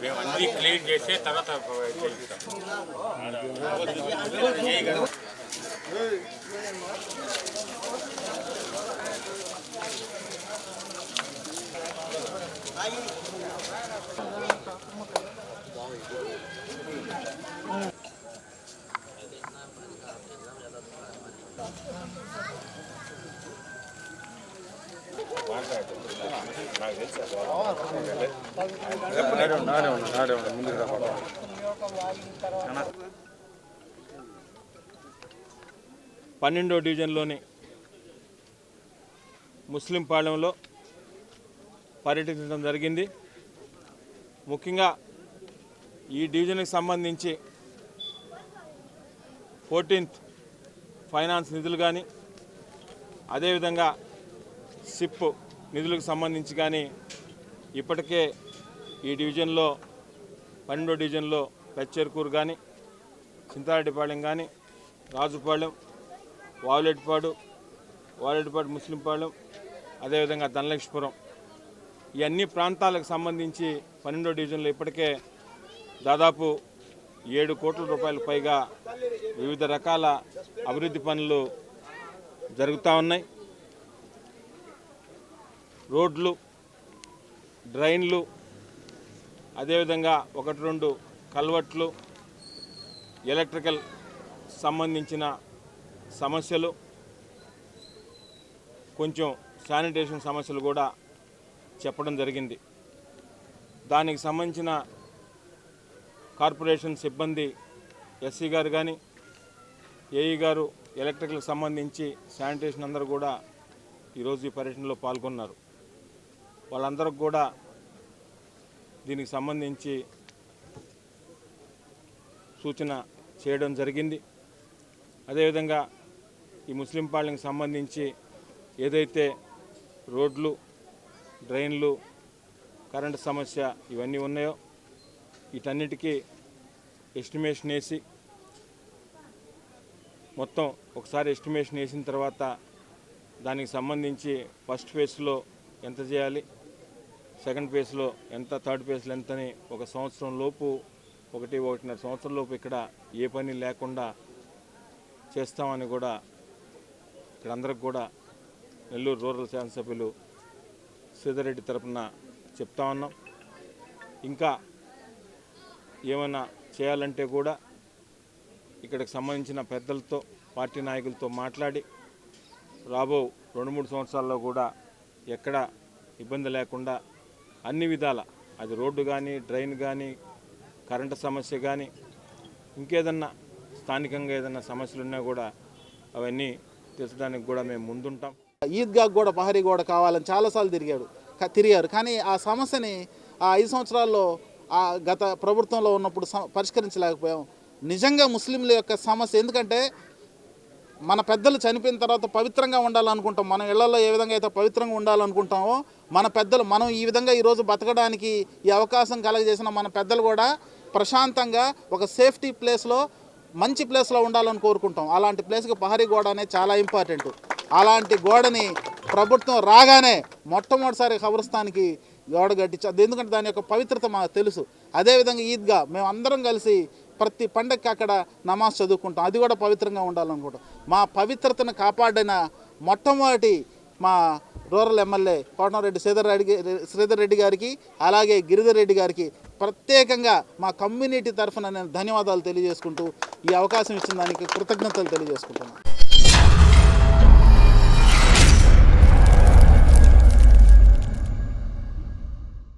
మేము అన్ని క్లీన్ చేసి తర్వాత చేయిస్తాం పన్నెండో డివిజన్లోని ముస్లిం పాలెంలో పర్యటించడం జరిగింది. ముఖ్యంగా ఈ డివిజన్కి సంబంధించి ఫోర్టీన్త్ ఫైనాన్స్ నిధులు కానీ అదేవిధంగా సిప్ నిధులకు సంబంధించి కానీ ఇప్పటికే ఈ డివిజన్లో పన్నెండో డివిజన్లో పెచ్చేరుకూరు కానీ చింతారెడ్డిపాళెం కానీ రాజుపాళెం వావులెడ్డిపాడు వావులెడ్డిపాడు ముస్లింపాళెం అదేవిధంగా ధనలక్ష్మీపురం. ఈ అన్ని ప్రాంతాలకు సంబంధించి పన్నెండో డివిజన్లో ఇప్పటికే దాదాపు ఏడు కోట్ల రూపాయల పైగా వివిధ రకాల అభివృద్ధి పనులు జరుగుతూ ఉన్నాయి. రోడ్లు డ్రైన్లు అదేవిధంగా ఒకటి రెండు కల్వట్లు ఎలక్ట్రికల్ సంబంధించిన సమస్యలు కొంచెం శానిటేషన్ సమస్యలు కూడా చెప్పడం జరిగింది. దానికి సంబంధించిన కార్పొరేషన్ సిబ్బంది ఎస్సీ గారు కానీ ఏఈ గారు ఎలక్ట్రికల్కి సంబంధించి శానిటేషన్ అందరూ కూడా ఈరోజు ఈ పర్యటనలో పాల్గొన్నారు. వాళ్ళందరికి కూడా దీనికి సంబంధించి సూచన చేయడం జరిగింది. అదేవిధంగా ఈ ముస్లిం పాళ్ళకి సంబంధించి ఏదైతే రోడ్లు డ్రైన్లు కరెంటు సమస్య ఇవన్నీ ఉన్నాయో వీటన్నిటికీ ఎస్టిమేషన్ వేసి మొత్తం ఒకసారి ఎస్టిమేషన్ వేసిన తర్వాత దానికి సంబంధించి ఫస్ట్ ఫేజ్లో ఎంత చేయాలి? సెకండ్ ఫేజ్లో ఎంత థర్డ్ ఫేజ్లో ఎంత అని ఒక సంవత్సరం లోపు ఒకటి ఒకటిన్నర సంవత్సరం లోపు ఇక్కడ ఏ పని లేకుండా చేస్తామని కూడా ఇక్కడ అందరికి కూడా నెల్లూరు రూరల్ శాసనసభ్యులు శ్రీధర్రెడ్డి తరఫున చెప్తా ఉన్నాం. ఇంకా ఏమైనా చేయాలంటే కూడా ఇక్కడికి సంబంధించిన పెద్దలతో పార్టీ నాయకులతో మాట్లాడి రాబో రెండు మూడు సంవత్సరాల్లో కూడా ఎక్కడ ఇబ్బంది లేకుండా అన్ని విధాల అది రోడ్డు కానీ డ్రైన్ కానీ కరెంటు సమస్య కానీ ఇంకేదన్నా స్థానికంగా ఏదన్నా సమస్యలు ఉన్నా కూడా అవన్నీ తీర్చడానికి కూడా మేము ముందుంటాం. ఈద్గా కూడా పహరీ గోడ కావాలని చాలాసార్లు తిరిగాడు. తిరిగారు. కానీ ఆ సమస్యని ఆ ఐదు సంవత్సరాల్లో ఆ గత ప్రభుత్వంలో ఉన్నప్పుడు స- పరిష్కరించలేకపోయాం. నిజంగా ముస్లింల యొక్క సమస్య ఎందుకంటే మన పెద్దలు చనిపోయిన తర్వాత పవిత్రంగా ఉండాలనుకుంటాం. మన ఇళ్ళలో ఏ విధంగా అయితే పవిత్రంగా ఉండాలనుకుంటామో మన పెద్దలు మనం ఈ విధంగా ఈరోజు బతకడానికి ఈ అవకాశం కలగజేసిన మన పెద్దలు కూడా ప్రశాంతంగా ఒక సేఫ్టీ ప్లేస్లో మంచి ప్లేస్లో ఉండాలని కోరుకుంటాం. అలాంటి ప్లేస్కి పహరీ గోడ అనేది చాలా ఇంపార్టెంట్. అలాంటి గోడని ప్రభుత్వం రాగానే మొట్టమొదటిసారి ఖబరస్థానికి గోడ కట్టించారు ఎందుకంటే దాని యొక్క పవిత్రత మాకు తెలుసు. అదేవిధంగా ఈద్గా మేము అందరం కలిసి ప్రతి పండగకి అక్కడ నమాజ్ చదువుకుంటాం. అది కూడా పవిత్రంగా ఉండాలనుకుంటాం. మా పవిత్రతను కాపాడిన మొట్టమొదటి మా రూరల్ ఎమ్మెల్యే కోటంరెడ్డి శ్రీధర్ రెడ్డి శ్రీధర్ రెడ్డి గారికి అలాగే గిరిధర్ రెడ్డి గారికి ప్రత్యేకంగా మా కమ్యూనిటీ తరఫున నేను ధన్యవాదాలు తెలియజేసుకుంటూ ఈ అవకాశం ఇచ్చిన దానికి కృతజ్ఞతలు తెలియజేసుకుంటున్నాను.